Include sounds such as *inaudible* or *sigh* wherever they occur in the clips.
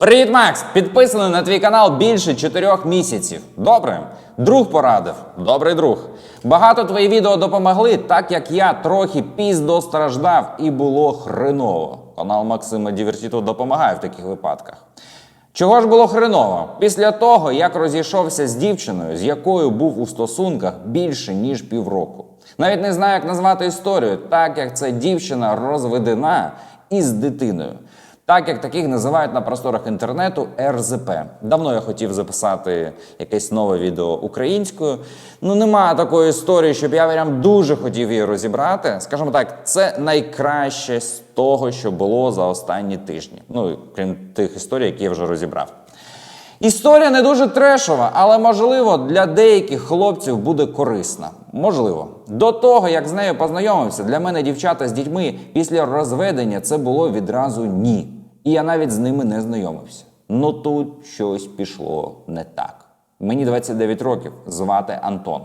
Привіт, Макс! Підписаний на твій канал більше чотирьох місяців. Добре. Друг порадив. Добрий друг. Багато твої відео допомогли, так як я трохи піздо страждав і було хреново. Канал Максима Дівертіто допомагає в таких випадках. Чого ж було хреново? Після того, як розійшовся з дівчиною, з якою був у стосунках більше ніж півроку. Навіть не знаю, як назвати історію, так як ця дівчина розведена із дитиною. Так як таких називають на просторах інтернету РЗП. Давно я хотів записати якесь нове відео українською. Ну немає такої історії, щоб я прям дуже хотів її розібрати. Скажімо так, це найкраще з того, що було за останні тижні. Ну крім тих історій, які я вже розібрав. Історія не дуже трешова, але можливо для деяких хлопців буде корисна. Можливо. До того, як з нею познайомився, для мене дівчата з дітьми після розведення це було відразу ні. І я навіть з ними не знайомився. Ну тут щось пішло не так. Мені 29 років, звати Антон.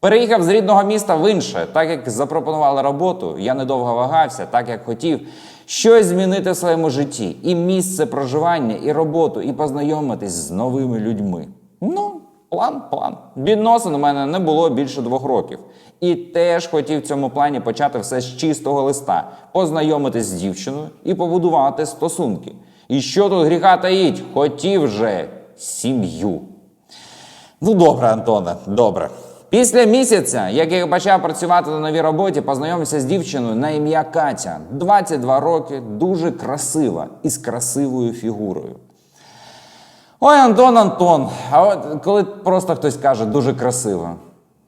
Переїхав з рідного міста в інше, так як запропонували роботу, я недовго вагався, так як хотів щось змінити в своєму житті, і місце проживання, і роботу, і познайомитись з новими людьми. Ну, план, план. Відносин у мене не було більше двох років. І теж хотів в цьому плані почати все з чистого листа, познайомитись з дівчиною і побудувати стосунки. І що тут гріха таїть? Хотів же сім'ю. Ну, добре, Антоне, добре. Після місяця, як я почав працювати на новій роботі, познайомився з дівчиною на ім'я Катя. 22 роки, дуже красива і з красивою фігурою. Ой, Антон, Антон. А от коли просто хтось каже дуже красива,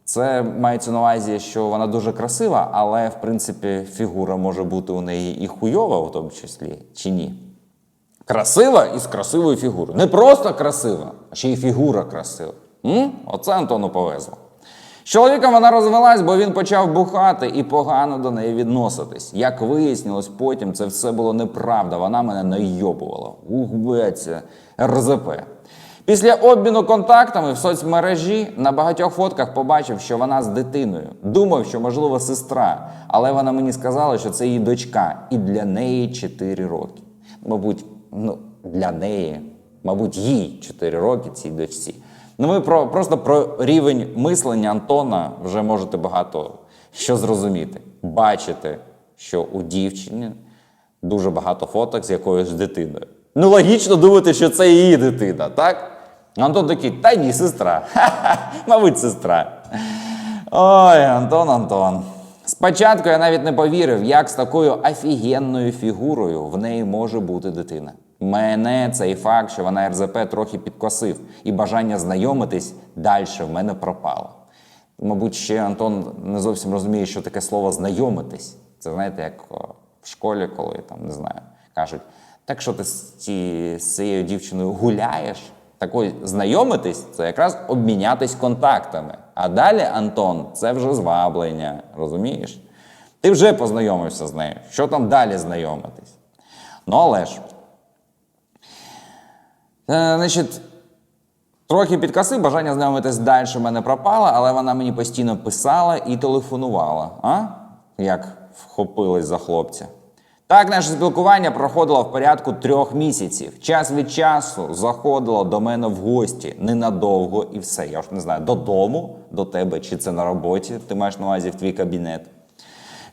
це мається на увазі, що вона дуже красива, але в принципі фігура може бути у неї і хуйова, в тому числі, чи ні? Красива і з красивою фігурою. Не просто красива, а ще й фігура красива. М? Оце Антону повезло. З чоловіком вона розвелась, бо він почав бухати і погано до неї відноситись. Як вияснилось потім, це все було неправда. Вона мене найобувала. Ух, РЗП. Після обміну контактами в соцмережі на багатьох фотках побачив, що вона з дитиною. Думав, що можливо сестра, але вона мені сказала, що це її дочка, і для неї 4 роки. Мабуть, ну, для неї, мабуть, їй 4 роки цій дочці. Ну, ви про, просто про рівень мислення Антона вже можете багато що зрозуміти. Бачите, що у дівчини дуже багато фоток з якоюсь дитиною. Ну, логічно думати, що це її дитина, так? Антон такий, та ні, сестра. Ха-ха, *laughs* мабуть, сестра. Ой, Антон, Антон. Спочатку я навіть не повірив, як з такою офігенною фігурою в неї може бути дитина. Мене цей факт, що вона РЗП трохи підкосив, і бажання знайомитись далі в мене пропало. Мабуть, ще Антон не зовсім розуміє, що таке слово знайомитись. Це знаєте, як в школі, коли там не знаю, кажуть, так що ти з, ці, з цією дівчиною гуляєш? Такої знайомитись це якраз обмінятись контактами. А далі, Антон, це вже зваблення, розумієш? Ти вже познайомився з нею. Що там далі знайомитись? Ну, але ж. Е, значить, трохи підкосив, бажання знайомитись далі в мене пропало, але вона мені постійно писала і телефонувала. А? Як вхопились за хлопця. Так, наше спілкування проходило в порядку трьох місяців. Час від часу заходила до мене в гості ненадовго і все. Я ж не знаю, додому, до тебе, чи це на роботі, ти маєш на увазі в твій кабінет.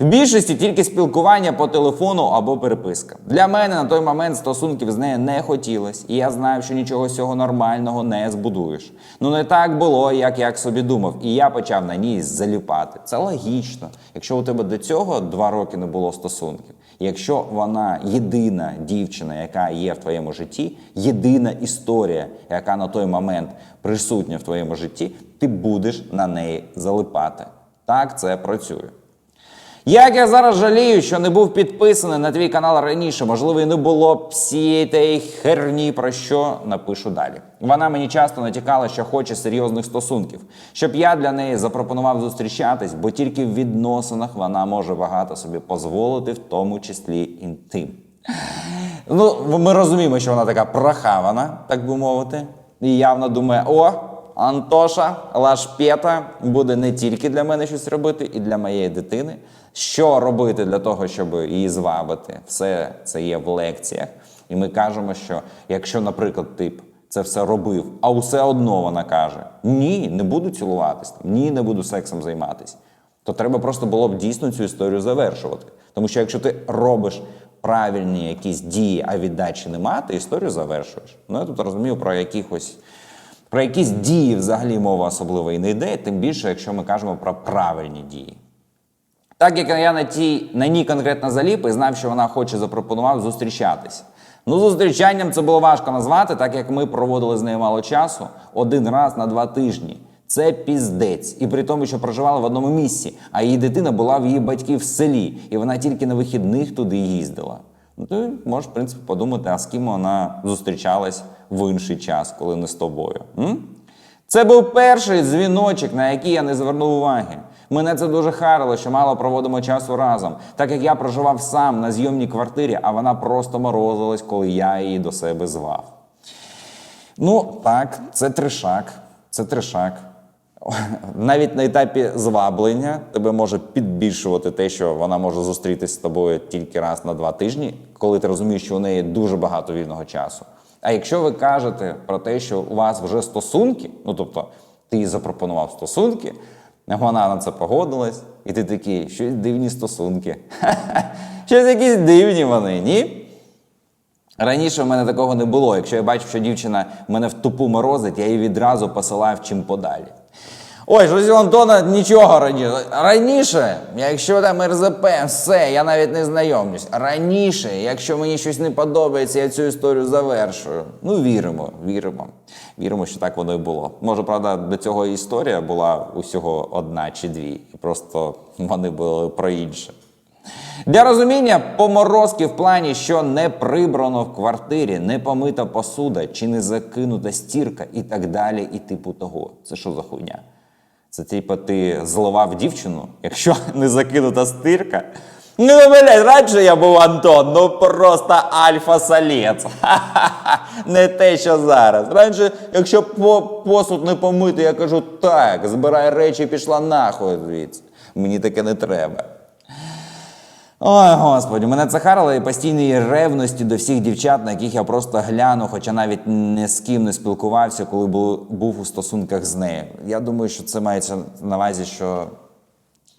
В більшості тільки спілкування по телефону або переписка. Для мене на той момент стосунків з нею не хотілось, і я знаю, що нічого з цього нормального не збудуєш. Ну не так було, як я собі думав, і я почав на ній заліпати. Це логічно. Якщо у тебе до цього два роки не було стосунків, якщо вона єдина дівчина, яка є в твоєму житті, єдина історія, яка на той момент присутня в твоєму житті, ти будеш на неї залипати. Так це працює. Як я зараз жалію, що не був підписаний на твій канал раніше, можливо, і не було б всієї тієї херні, про що напишу далі. Вона мені часто натякала, що хоче серйозних стосунків, щоб я для неї запропонував зустрічатись, бо тільки в відносинах вона може багато собі дозволити, в тому числі інтим. Ну, ми розуміємо, що вона така прохавана, так би мовити, і явно думає: о, Антоша, Лашпєта буде не тільки для мене щось робити, і для моєї дитини. Що робити для того, щоб її звабити? Все це є в лекціях. І ми кажемо, що якщо, наприклад, тип це все робив, а все одно вона каже: Ні, не буду цілуватись, ні, не буду сексом займатися, то треба просто було б дійсно цю історію завершувати. Тому що якщо ти робиш правильні якісь дії, а віддачі нема, ти історію завершуєш. Ну я тут розумію про якихось. Про якісь дії взагалі мова особливо і не йде, тим більше, якщо ми кажемо про правильні дії. Так як я на тій на ній конкретно заліп і знав, що вона хоче запропонував зустрічатися. Ну, зустрічанням це було важко назвати, так як ми проводили з нею мало часу один раз на два тижні. Це піздець. І при тому, що проживали в одному місці, а її дитина була в її батьків в селі, і вона тільки на вихідних туди їздила. Ну, ти можеш, в принципі, подумати, а з ким вона зустрічалась в інший час, коли не з тобою. М? Це був перший дзвіночок, на який я не звернув уваги. Мене це дуже харило, що мало проводимо часу разом, так як я проживав сам на зйомній квартирі, а вона просто морозилась, коли я її до себе звав. Ну, так, це тришак. Це тришак. *laughs* Навіть на етапі зваблення тебе може підбільшувати те, що вона може зустрітися з тобою тільки раз на два тижні, коли ти розумієш, що у неї дуже багато вільного часу. А якщо ви кажете про те, що у вас вже стосунки, ну тобто ти їй запропонував стосунки, вона на це погодилась, і ти такий, щось дивні стосунки. *laughs* Щось якісь дивні вони, ні? Раніше в мене такого не було. Якщо я бачив, що дівчина мене в тупу морозить, я її відразу посилав чим подалі. Ой, щось Антона нічого раніше. Раніше, якщо там РЗП, все, я навіть не знайомлюсь. Раніше, якщо мені щось не подобається, я цю історію завершую. Ну, віримо, віримо. Віримо, що так воно і було. Може, правда, до цього історія була усього одна чи дві, і просто вони були про інше. Для розуміння поморозки в плані, що не прибрано в квартирі, не помита посуда чи не закинута стірка і так далі, і типу того. Це що за хуйня? Це типу ти зливав дівчину, якщо *laughs* не закинута стирка. Ну, блядь, раніше я був Антон, ну просто альфа-салець. *laughs* Не те, що зараз. Раніше, якщо по- посуд не помити, я кажу так, збирай речі пішла нахуй звідси. Мені таке не треба. Ой, господи, мене це харило і постійної ревності до всіх дівчат, на яких я просто гляну, хоча навіть не з ким не спілкувався, коли був, у стосунках з нею. Я думаю, що це мається на увазі, що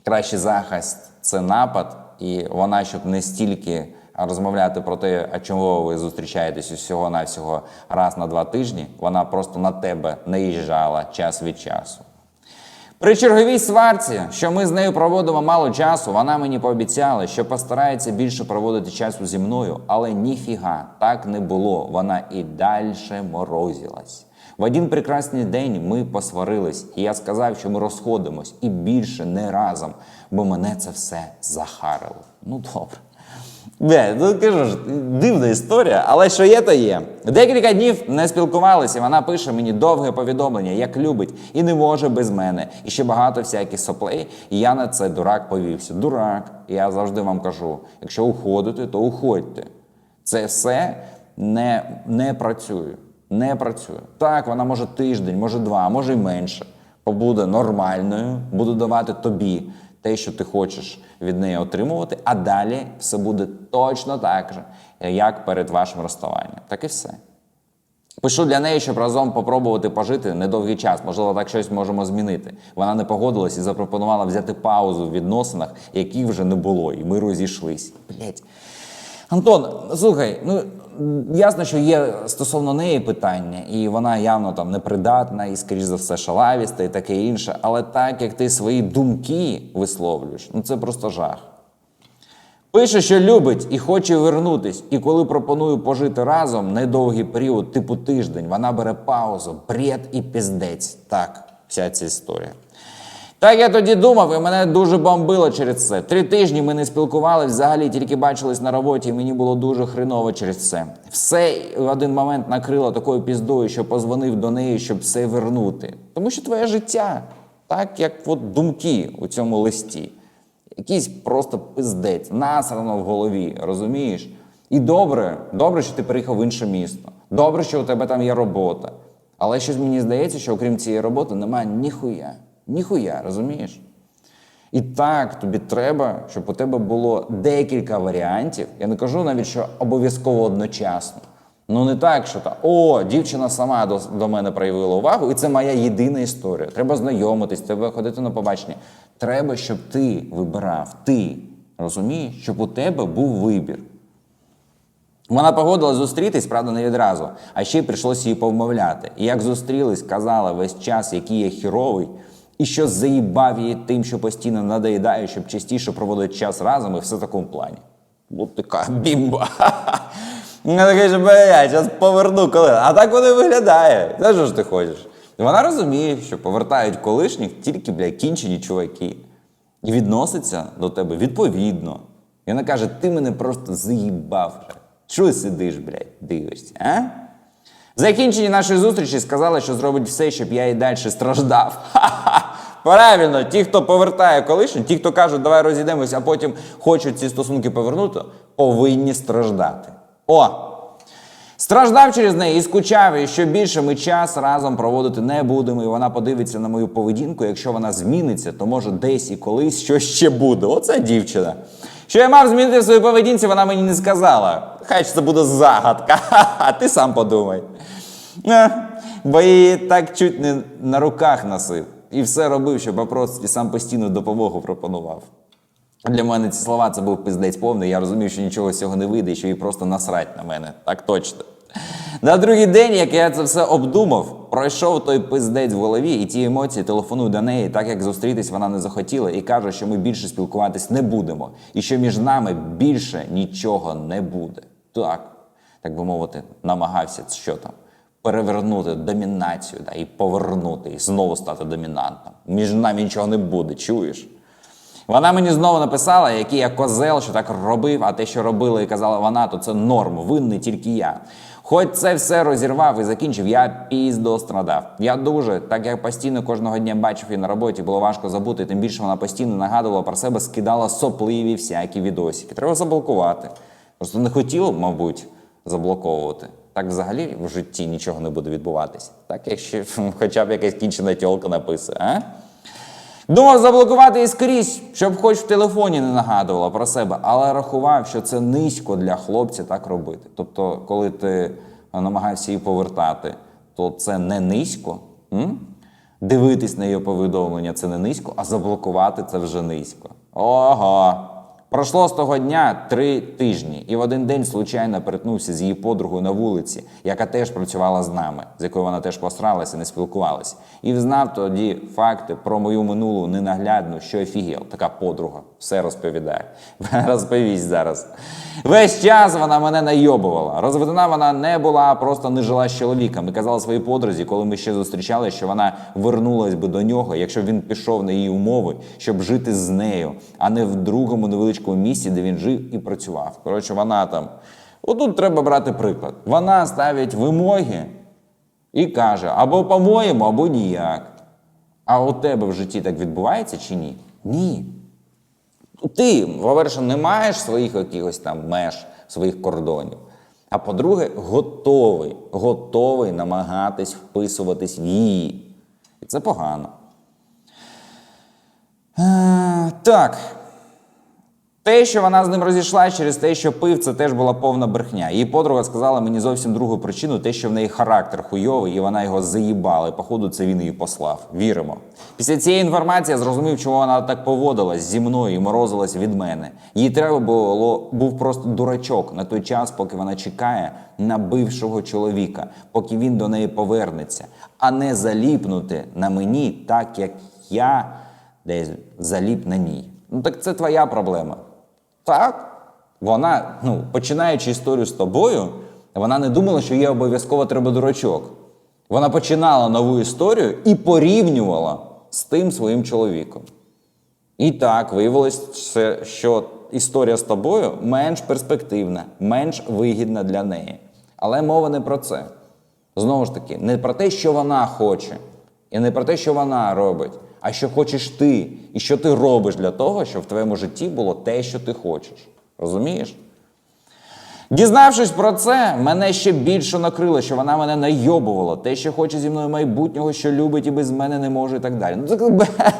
кращий захист це напад, і вона, щоб не стільки розмовляти про те, а чому ви зустрічаєтесь усього навсього раз на два тижні, вона просто на тебе наїжджала час від часу. При черговій сварці, що ми з нею проводимо мало часу, вона мені пообіцяла, що постарається більше проводити часу зі мною, але ніфіга, так не було. Вона і далі морозилась. В один прекрасний день ми посварились, і я сказав, що ми розходимось і більше не разом, бо мене це все захарило. Ну добре. Бе, ну кажу ж, дивна історія, але що є, то є. Декілька днів не спілкувалися, вона пише мені довге повідомлення, як любить, і не може без мене. І ще багато всяких соплей. І я на це дурак повівся. Дурак. І я завжди вам кажу: якщо уходите, то уходьте. Це все не, не працює. Не працює. Так, вона може тиждень, може два, може й менше. Побуде нормальною, буде давати тобі те, що ти хочеш від неї отримувати, а далі все буде точно так же, як перед вашим розставанням. Так і все. Пишу для неї, щоб разом попробувати пожити недовгий час. Можливо, так щось можемо змінити. Вона не погодилась і запропонувала взяти паузу в відносинах, яких вже не було, і ми розійшлись. Блять. Антон, слухай, ну ясно, що є стосовно неї питання, і вона явно там непридатна, і, скоріш за все, шалавіста і таке інше. Але так як ти свої думки висловлюєш, ну це просто жах. Пише, що любить і хоче вернутись, і коли пропоную пожити разом недовгий період, типу тиждень, вона бере паузу, бред і піздець. Так, вся ця історія. Так я тоді думав, і мене дуже бомбило через це. Три тижні ми не спілкувалися, взагалі тільки бачились на роботі, і мені було дуже хреново через це. Все в один момент накрило такою піздою, що позвонив до неї, щоб все вернути. Тому що твоє життя, так як от думки у цьому листі. Якийсь просто пиздець, насрано в голові, розумієш? І добре, добре, що ти переїхав в інше місто. Добре, що у тебе там є робота. Але щось мені здається, що окрім цієї роботи немає ніхуя. Ніхуя, розумієш? І так тобі треба, щоб у тебе було декілька варіантів. Я не кажу навіть, що обов'язково одночасно. Ну не так, що та о, дівчина сама до, до мене проявила увагу, і це моя єдина історія. Треба знайомитись, треба ходити на побачення. Треба, щоб ти вибирав, ти розумієш, щоб у тебе був вибір. Вона погодилась зустрітись, правда, не відразу, а ще й прийшлося її повмовляти. І як зустрілись, казала весь час, який я хіровий, і що заїбав її тим, що постійно надоїдає, щоб частіше проводити час разом і все в такому плані. От така бімба. *laughs* Я такий, що блядь, зараз поверну коли. А так воно і виглядає. Це що ж ти хочеш? І вона розуміє, що повертають колишніх тільки, блядь, кінчені чуваки. І відноситься до тебе відповідно. І вона каже: ти мене просто заїбав. Чого сидиш, блядь, дивишся, а? В закінченні нашої зустрічі сказала, що зробить все, щоб я і далі страждав. Ха-ха! Правильно, ті, хто повертає колишню, ті, хто кажуть, давай розійдемося, а потім хочуть ці стосунки повернути, повинні страждати. О! Страждав через неї і скучав, і що більше ми час разом проводити не будемо, і вона подивиться на мою поведінку. Якщо вона зміниться, то може десь і колись щось ще буде. Оце дівчина. Що я мав змінити в своїй поведінці, вона мені не сказала. Хай це буде загадка. *laughs* Ха-ха, ти сам подумай. Е, Бо її так чуть не на руках носив. І все робив, щоб попросити сам постійну допомогу пропонував. Для мене ці слова це був пиздець повний. Я розумів, що нічого з цього не вийде, що їй просто насрать на мене. Так точно. На другий день, як я це все обдумав, пройшов той пиздець в голові, і ті емоції телефоную до неї, так як зустрітись вона не захотіла, і каже, що ми більше спілкуватись не будемо, і що між нами більше нічого не буде. Так, так би мовити, намагався що там перевернути домінацію да, і повернути, і знову стати домінантом. Між нами нічого не буде, чуєш? Вона мені знову написала, який я козел, що так робив, а те, що робила і казала вона, то це норм, винний тільки я. Хоч це все розірвав і закінчив, я піздо страдав. Я дуже, так як постійно кожного дня бачив її на роботі, було важко забути, тим більше вона постійно нагадувала про себе, скидала сопливі всякі відосики. Треба заблокувати. Просто не хотів, мабуть, заблоковувати. Так взагалі в житті нічого не буде відбуватися. Так, якщо *laughs* хоча б якась кінчена тілка написує, а? Думав заблокувати її скрізь, щоб хоч в телефоні не нагадувала про себе, але рахував, що це низько для хлопця так робити. Тобто, коли ти намагаєшся її повертати, то це не низько. М? Дивитись на її повідомлення це не низько, а заблокувати це вже низько. Ого! Пройшло з того дня три тижні, і в один день случайно перетнувся з її подругою на вулиці, яка теж працювала з нами, з якою вона теж посралася, не спілкувалася. І взнав тоді факти про мою минулу ненаглядну, що офігел, така подруга, все розповідає. *laughs* Розповість зараз. Весь час вона мене найобувала. Розведена вона не була, просто не жила з чоловіком. І казала своїй подрузі, коли ми ще зустрічали, що вона вернулась би до нього, якщо б він пішов на її умови, щоб жити з нею, а не в другому невеличкому місці, де він жив і працював. Коротше, вона там. Отут треба брати приклад. Вона ставить вимоги і каже: або по-моєму, або ніяк. А у тебе в житті так відбувається чи ні? Ні. Ти, по-перше, не маєш своїх якихось там меж, своїх кордонів. А по-друге, готовий, готовий намагатись вписуватись в її. І це погано. Е, так. Те, що вона з ним розійшлась через те, що пив, це теж була повна брехня. Її подруга сказала мені зовсім другу причину, те, що в неї характер хуйовий, і вона його заїбала. Походу це він її послав. Віримо. Після цієї інформації я зрозумів, чому вона так поводилась зі мною і морозилась від мене. Їй треба було був просто дурачок на той час, поки вона чекає на бившого чоловіка, поки він до неї повернеться, а не заліпнути на мені, так як я десь заліп на ній. Ну так це твоя проблема. Так. Вона, ну, починаючи історію з тобою, вона не думала, що їй обов'язково треба дурачок. Вона починала нову історію і порівнювала з тим своїм чоловіком. І так, виявилось, що історія з тобою менш перспективна, менш вигідна для неї. Але мова не про це. Знову ж таки, не про те, що вона хоче, і не про те, що вона робить, а що хочеш ти, і що ти робиш для того, щоб в твоєму житті було те, що ти хочеш. Розумієш? Дізнавшись про це, мене ще більше накрило, що вона мене найобувала, те, що хоче зі мною майбутнього, що любить і без мене не може, і так далі. Ну, так, *laughs*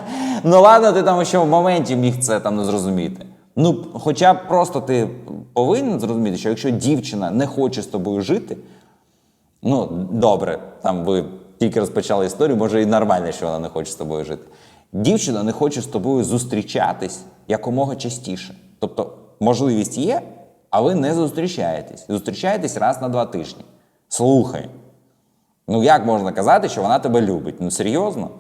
Ну ладно, ти там ще в моменті міг це там не зрозуміти. Ну, хоча просто ти повинен зрозуміти, що якщо дівчина не хоче з тобою жити, ну добре, там ви тільки розпочали історію, може і нормально, що вона не хоче з тобою жити. Дівчина не хоче з тобою зустрічатись якомога частіше. Тобто, можливість є, а ви не зустрічаєтесь. Зустрічаєтесь раз на два тижні. Слухай. Ну як можна казати, що вона тебе любить? Ну серйозно?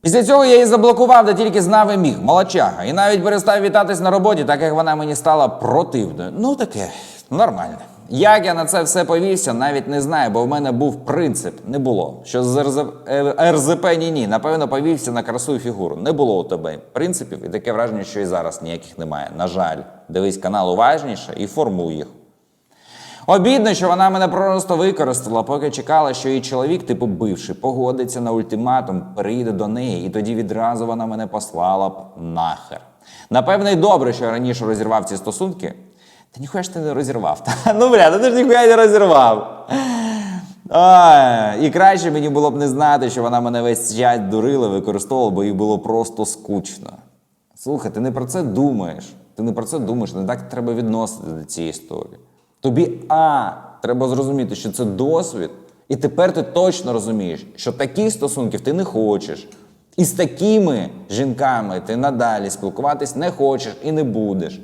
Після цього я її заблокував, де тільки знав і міг, молодчага. І навіть перестав вітатись на роботі, так як вона мені стала противною. Ну таке, нормально. Як я на це все повівся, навіть не знаю, бо в мене був принцип, не було. Що з РЗ... РЗП ні ні. Напевно, повівся на красу і фігуру. Не було у тебе принципів, і таке враження, що і зараз ніяких немає. На жаль, дивись канал уважніше і формуй їх. Обідно, що вона мене просто використала, поки чекала, що її чоловік, типу бивший, погодиться на ультиматум, переїде до неї, і тоді відразу вона мене послала б нахер. Напевно, й добре, що я раніше розірвав ці стосунки. Та ніхуя ж ти не розірвав. Та, *laughs* ну бля, ну ти ж ніхуя не розірвав. А, і краще мені було б не знати, що вона мене весь час дурила, використовувала, бо їй було просто скучно. Слухай, ти не про це думаєш. Ти не про це думаєш, не так треба відносити до цієї історії. Тобі А, треба зрозуміти, що це досвід, і тепер ти точно розумієш, що таких стосунків ти не хочеш. І з такими жінками ти надалі спілкуватись не хочеш і не будеш.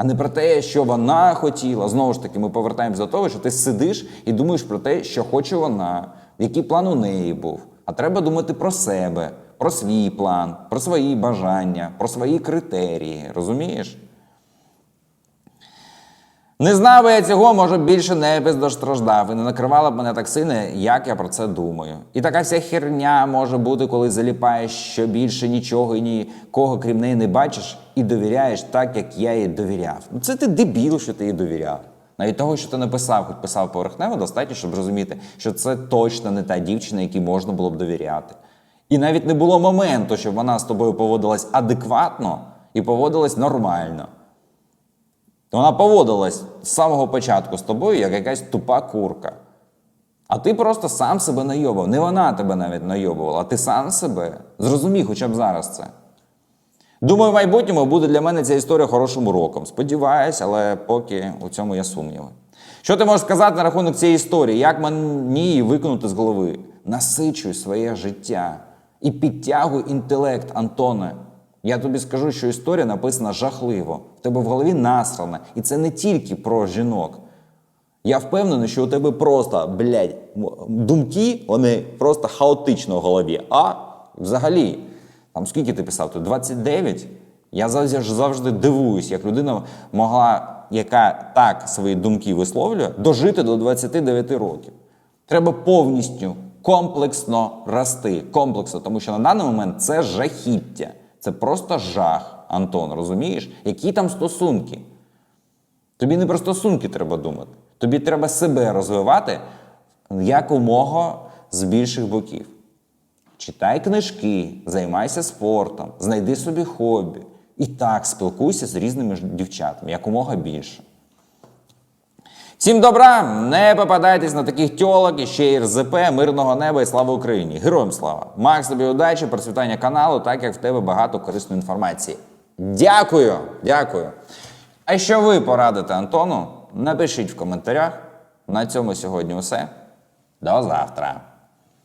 А не про те, що вона хотіла. Знову ж таки, ми повертаємося до того, що ти сидиш і думаєш про те, що хоче вона, який план у неї був. А треба думати про себе, про свій план, про свої бажання, про свої критерії. Розумієш? Не знав би я цього, може більше не бездостраждав і не накривала б мене так сильно, як я про це думаю. І така вся херня може бути, коли заліпаєш, що більше нічого і нікого крім неї не бачиш, і довіряєш так, як я їй довіряв. Ну це ти дебіл, що ти їй довіряв. Навіть того, що ти написав, хоч писав поверхнево, достатньо, щоб зрозуміти, що це точно не та дівчина, якій можна було б довіряти. І навіть не було моменту, щоб вона з тобою поводилась адекватно і поводилась нормально. Вона поводилась з самого початку з тобою, як якась тупа курка. А ти просто сам себе найобав. Не вона тебе навіть найобувала, а ти сам себе. Зрозумій хоча б зараз це. Думаю, в майбутньому буде для мене ця історія хорошим уроком. Сподіваюсь, але поки у цьому є сумніви. Що ти можеш сказати на рахунок цієї історії? Як мені її викинути з голови? Насичуй своє життя і підтягуй інтелект, Антоне. Я тобі скажу, що історія написана жахливо. В тебе в голові насрана. І це не тільки про жінок. Я впевнений, що у тебе просто, блядь, думки, вони просто хаотично в голові. А взагалі, там скільки ти писав? Тут 29? Я завжди дивуюсь, як людина могла, яка так свої думки висловлює, дожити до 29 років. Треба повністю комплексно рости. Комплексно, тому що на даний момент це жахіття. Це просто жах, Антон, розумієш? Які там стосунки? Тобі не про стосунки треба думати. Тобі треба себе розвивати якомога з більших боків. Читай книжки, займайся спортом, знайди собі хобі. І так спілкуйся з різними дівчатами, якомога більше. Всім добра, не попадайтесь на таких тьолок і ще й РЗП, мирного неба і слава Україні! Героям слава! Макс, тобі удачі, процвітання каналу, так як в тебе багато корисної інформації. Дякую! Дякую! А що ви порадите Антону? Напишіть в коментарях. На цьому сьогодні все. До завтра!